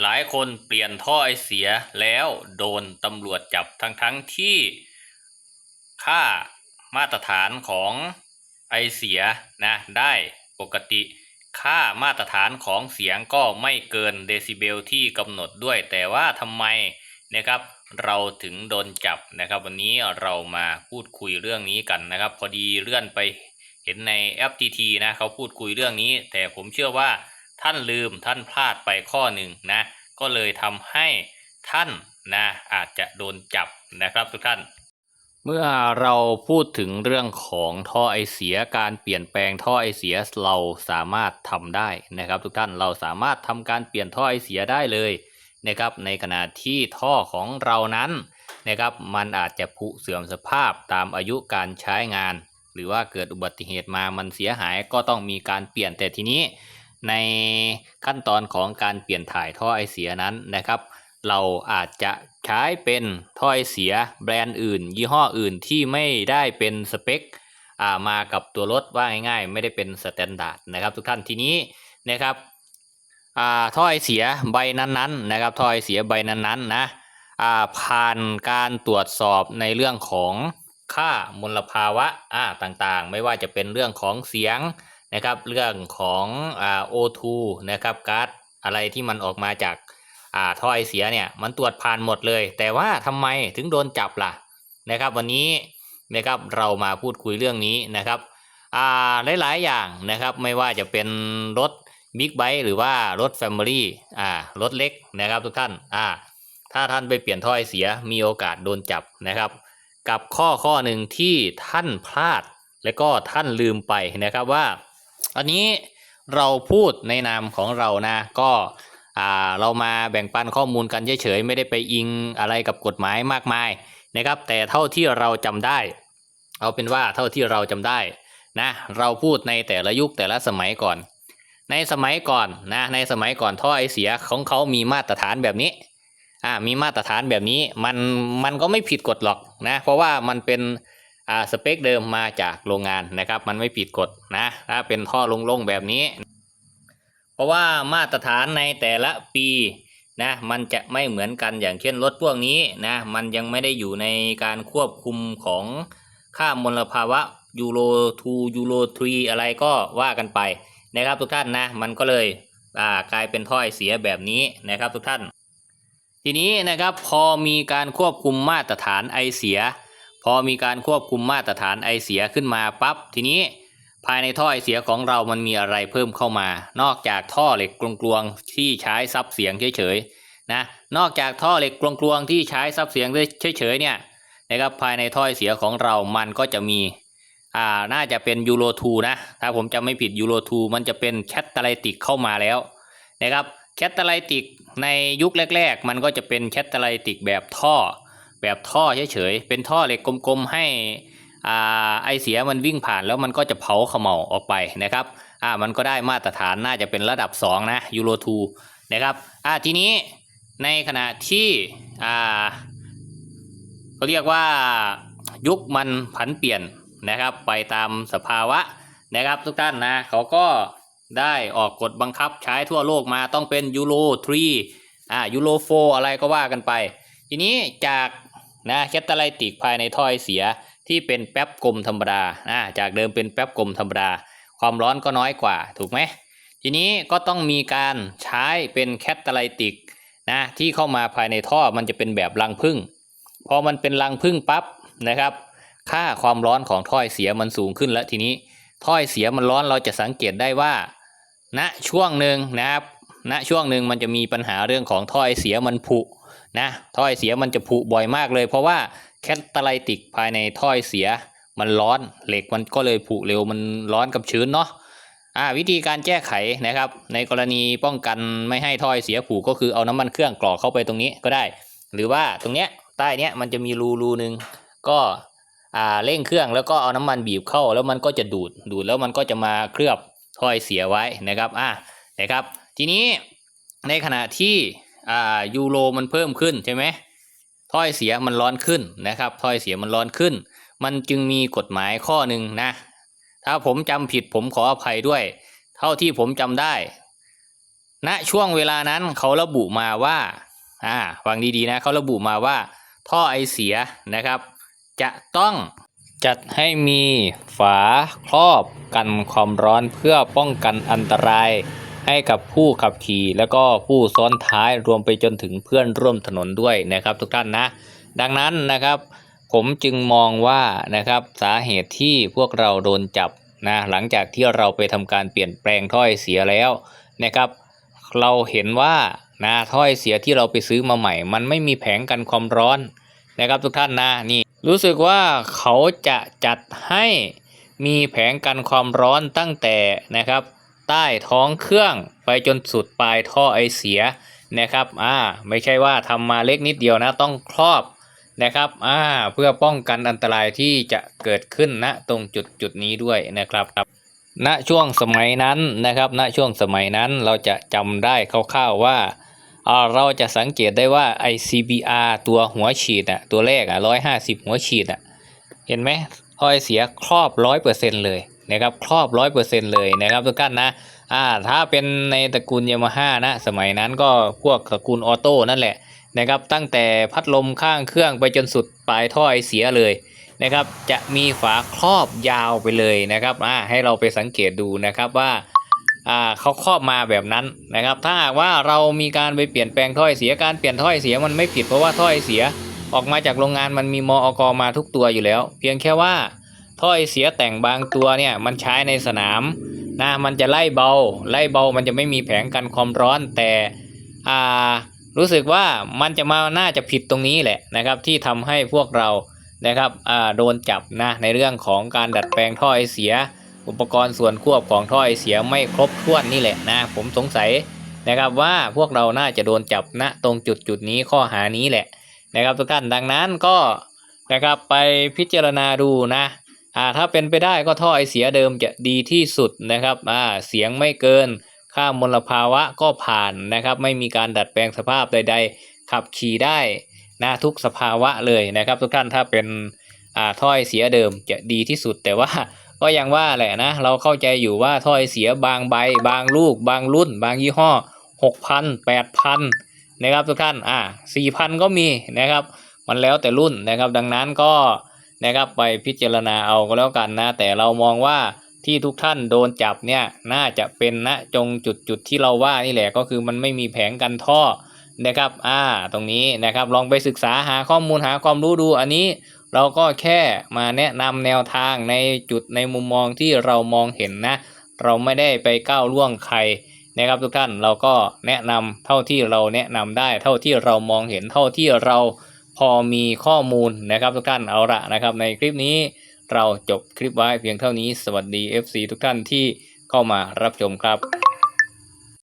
หลายคนเปลี่ยนท่อไอเสียแล้วโดนตำรวจจับทั้งทั้งที่ค่ามาตรฐานของไอเสียนะได้ปกติค่ามาตรฐานของเสียงก็ไม่เกินเดซิเบลที่กำหนดด้วย แต่ว่าทำไมนะครับเราถึงโดนจับนะครับ วันนี้เรามาพูดคุยเรื่องนี้กันนะครับ พอดีเลื่อนไปเห็นใน FTT นะเขาพูดคุยเรื่องนี้ แต่ผมเชื่อว่า ท่านลืมท่านพลาดไปข้อหนึ่งนะ ก็เลยทำให้ท่านนะอาจจะโดนจับนะครับทุกท่าน เมื่อเราพูดถึงเรื่องของท่อไอเสียการเปลี่ยนแปลงท่อไอเสียเราสามารถทำได้นะครับ ทุกท่านเราสามารถทำการเปลี่ยนท่อไอเสียได้เลยนะครับในขณะที่ท่อของเรานั้นนะครับมันอาจจะผุเสื่อมสภาพตามอายุการใช้งาน หรือว่าเกิดอุบัติเหตุมามันเสียหายก็ต้องมีการเปลี่ยนแต่ทีนี้ ในขั้นตอนของการเปลี่ยนถ่ายท่อไอเสียนั้นนะครับ เราอาจจะใช้เป็นถ้อยเสียแบรนด์อื่น ยี่ห้ออื่นที่ไม่ได้เป็นสเปคอ่ามากับตัวรถว่าง่ายๆ ไม่ได้เป็นสแตนดาร์ดนะครับ ทุกท่านทีนี้นะครับอ่าถ้อเสียใบนั้นๆนะครับถ้อยเสียใบนั้นๆนะอ่าผ่านการตรวจสอบในเรื่องของค่ามลภาวะอ่าต่างๆ ไม่ว่าจะเป็นเรื่องของเสียง นะครับเรื่องของอ่า O2 นะครับก๊าซอะไรที่มันออกมาจากอ่าท่อไอเสียเนี่ยมันตรวจผ่านหมดเลย แต่ว่าทำไมถึงโดนจับล่ะนะครับ วันนี้นะครับเรามาพูดคุยเรื่องนี้นะครับอ่าหลาย ๆ อย่างนะครับไม่ว่าจะเป็นรถบิ๊กไบค์หรือว่ารถแฟมิลี่อ่ารถเล็กนะครับทุกท่านอ่าถ้าท่านไปเปลี่ยนท่อไอเสียมีโอกาสโดนจับนะครับ กับข้อข้อหนึ่งที่ท่านพลาด และก็ท่านลืมไปนะครับว่า อันนี้เราพูดในนามของเรานะก็อ่าเรามาแบ่งปันข้อมูลกันเฉยๆไม่ได้ไปอิงอะไรกับกฎหมายมากมายนะครับ แต่เท่าที่เราจำได้ เอาเป็นว่าเท่าที่เราจำได้นะเราพูดในแต่ละยุคแต่ละสมัยก่อน ในสมัยก่อนนะในสมัยก่อนท่อไอเสียของเขามีมาตรฐานแบบนี้อ่ามีมาตรฐานแบบนี้มันมันก็ไม่ผิดกฎหรอกนะเพราะว่ามันเป็น อ่าสเปคเดิมมาจากโรงงานนะครับ มันไม่ผิดกฎนะถ้าเป็นท่อโล่งๆแบบนี้ เพราะว่ามาตรฐานในแต่ละปีนะมันจะไม่เหมือนกันอย่างเช่นรถพวกนี้นะมันยังไม่ได้อยู่ในการควบคุมของค่ามลภาวะยูโร2ยูโร3อะไรก็ว่ากันไปนะครับทุกท่านนะมันก็เลยอ่ากลายเป็นถ้อยเสียแบบนี้นะครับทุกท่าน ทีนี้นะครับพอมีการควบคุมมาตรฐานไอเสีย อมีการควบคุมมาตรฐานไอเสียขึ้นมาปั๊บทีนี้ภายในท่อไอเสียของเรามันมีอะไรเพิ่มเข้ามา นอกจากท่อเหล็กกลวงๆที่ใช้ซับเสียงเฉยๆนะนอกจากท่อเหล็กกลวงๆที่ใช้ซับเสียงเฉยๆเนี่ยนะครับภายในท่อไอเสียของเรามันก็จะมีอ่าน่าจะเป็นยูโร2นะถ้าผมจำไม่ผิดยูโร2มันจะเป็นแคตตาไลติกเข้ามาแล้วนะครับแคตตาไลติกในยุคแรก ๆ มันก็จะเป็นแคตตาไลติกแบบท่อ แบบท่อเฉยๆ เป็นท่อเหล็กกลมๆ ให้อ่าไอเสียมันวิ่งผ่านแล้วมันก็จะเผาขม่าออกไปนะครับอ่ามันก็ได้มาตรฐานน่าจะเป็นระดับ 2 นะยูโร2นะครับอ่าทีนี้ในขณะที่อ่าเขาเรียกว่ายุคมันผันเปลี่ยนนะครับ ไปตามสภาวะนะครับทุกท่านนะเขาก็ได้ออกกฎบังคับใช้ทั่วโลกมาต้องเป็นยูโร3อ่ายูโร4อะไรก็ว่ากันไป ทีนี้จาก นะแคตตาไลติกภายในถ้อยเสียที่เป็นแป๊บกลมธรรมดาอ่าจากเดิมเป็นแป๊บกลมธรรมดา ความร้อนก็น้อยกว่าถูกไหมทีนี้ก็ต้องมีการใช้เป็นแคตตาไลติกนะที่เข้ามาภายในท่อมันจะเป็นแบบรังผึ้งพอมันเป็นรังผึ้งปั๊บนะครับ ค่าความร้อนของถ้อยเสียมันสูงขึ้นแล้วทีนี้ถ้อยเสียมันร้อนเราจะสังเกตได้ว่าณช่วงหนึ่งนะครับณช่วงหนึ่งมันจะมีปัญหาเรื่องของถ้อยเสียมันผุ นะถ้อยเสียมันจะผุบ่อยมากเลย เพราะว่าแคตตาไลติกภายในถ้อยเสียมันร้อนเหล็กมันก็เลยผุเร็วมันร้อนกับชื้นเนาะอ่าวิธีการแก้ไขนะครับ ในกรณีป้องกันไม่ให้ถ้อยเสียผุก็คือเอาน้ำมันเครื่องกรอกเข้าไปตรงนี้ก็ได้ หรือว่าตรงเนี้ยใต้เนี้ยมันจะมีรูรูหนึ่งก็อ่าเร่งเครื่องแล้วก็เอาน้ำมันบีบเข้า แล้วมันก็จะดูดดูดแล้วมันก็จะมาเคลือบถ้อยเสียไว้นะครับอ่านะครับ ทีนี้ในขณะที่ อ่ายูโรมันเพิ่มขึ้นใช่ไหมถ้อยเสียมันร้อนขึ้นนะครับถ้อยเสียมันร้อนขึ้น มันจึงมีกฎหมายข้อหนึ่งนะ ถ้าผมจำผิดผมขออภัยด้วย เท่าที่ผมจำได้ณช่วงเวลานั้นเขาระบุมาว่าอ่าฟังดีๆนะเขาระบุมาว่า ท่อไอเสียนะครับ จะต้องจัดให้มีฝาครอบกันความร้อนเพื่อป้องกันอันตราย ให้กับผู้ขับขี่แล้วก็ผู้ซ้อนท้ายรวมไปจนถึงเพื่อนร่วมถนนด้วยนะครับ ทุกท่านนะ ดังนั้นนะครับผมจึงมองว่านะครับสาเหตุที่พวกเราโดนจับนะหลังจากที่เราไปทำการเปลี่ยนแปลงถ้อยเสียแล้วนะครับ เราเห็นว่านะถ้อยเสียที่เราไปซื้อมาใหม่ มันไม่มีแผงกันความร้อนนะครับทุกท่านนะนี่รู้สึกว่าเขาจะจัดให้มีแผงกันความร้อนตั้งแต่นะครับ ใต้ท้องเครื่องไปจนสุดปลายท่อไอเสียนะครับอ่าไม่ใช่ว่าทำมาเล็กนิดเดียวนะต้องครอบนะครับอ่าเพื่อป้องกันอันตรายที่จะเกิดขึ้นณตรงจุดจุดนี้ด้วยนะครับครับณช่วงสมัยนั้นนะครับณช่วงสมัยนั้นเราจะจำได้คร่าวๆว่าอ่าเราจะสังเกตได้ว่า ICBR ตัวหัวฉีดอะตัวแรกอะร้อยห้าสิบหัวฉีดอะเห็นไหมถ้อยเสียครอบร้อยเปอร์เซ็นเลย นะครับครอบร้อยเปอร์เซ็นเลยนะครับทุกท่านนะอ่าถ้าเป็นในตระกูลยามาฮ่านะสมัยนั้นก็พวกตระกูลออโต้นั่นแหละนะครับตั้งแต่พัดลมข้างเครื่องไปจนสุดปลายท่อไอเสียเลยนะครับจะมีฝาครอบยาวไปเลยนะครับอ่าให้เราไปสังเกตดูนะครับว่าอ่าเขาครอบมาแบบนั้นนะครับ ถ้าหากว่าเรามีการไปเปลี่ยนแปลงถ้อยเสียการเปลี่ยนถ้อยเสียมันไม่ผิดเพราะว่าถ้อยเสียออกมาจากโรงงานมันมีมอกมาทุกตัวอยู่แล้ว เพียงแค่ว่า ถ้อยเสียแต่งบางตัวเนี่ยมันใช้ในสนามนะมันจะไล่เบา ไล่เบามันจะไม่มีแผงกันความร้อนแต่อ่ารู้สึกว่ามันจะมาน่าจะผิดตรงนี้แหละนะครับที่ทำให้พวกเรานะครับอ่าโดนจับนะในเรื่องของการดัดแปลงท่อไอเสีย อุปกรณ์ส่วนควบของท่อไอเสียไม่ครบถ้วนนี่แหละนะผมสงสัยนะครับว่าพวกเราน่าจะโดนจับณตรงจุดจุดนี้ข้อหานี้แหละนะครับทุกท่านดังนั้นก็นะครับไปพิจารณาดูนะ อ่าถ้าเป็นไปได้ก็ท่อไอเสียเดิมจะดีที่สุดนะครับอ่าเสียงไม่เกิน ค่ามลภาวะก็ผ่านนะครับ ไม่มีการดัดแปลงสภาพใด ๆ ขับขี่ได้นะทุกสภาวะเลยนะครับ ทุกท่านถ้าเป็นอ่าถ้อยเสียเดิมจะดีที่สุดแต่ว่าก็ยังว่าแหละนะเราเข้าใจอยู่ว่าถ้อยเสียบางใบ บางลูก บางรุ่น บางยี่ห้อหกพันแปดพันนะครับทุกท่านอ่าสี่พันก็มีนะครับ มันแล้วแต่รุ่นนะครับ ดังนั้นก็ นะครับ ไปพิจารณาเอาก็แล้วกันนะ แต่เรามองว่าที่ทุกท่านโดนจับเนี่ยน่าจะเป็นณจงจุดจุดที่เราว่านี่แหละก็คือมันไม่มีแผงกันท่อนะครับอ่าตรงนี้นะครับลองไปศึกษาหาข้อมูลหาความรู้ดูอันนี้เราก็แค่มาแนะนำแนวทางในจุดในมุมมองที่เรามองเห็นนะ เราไม่ได้ไปก้าวล่วงใครนะครับทุกท่านเราก็แนะนำเท่าที่เราแนะนำได้ เท่าที่เรามองเห็นเท่าที่เรา พอมีข้อมูลนะครับทุกท่านเอาละนะครับ ในคลิปนี้เราจบคลิปไว้เพียงเท่านี้สวัสดี FC ทุกท่านที่เข้ามารับชมครับ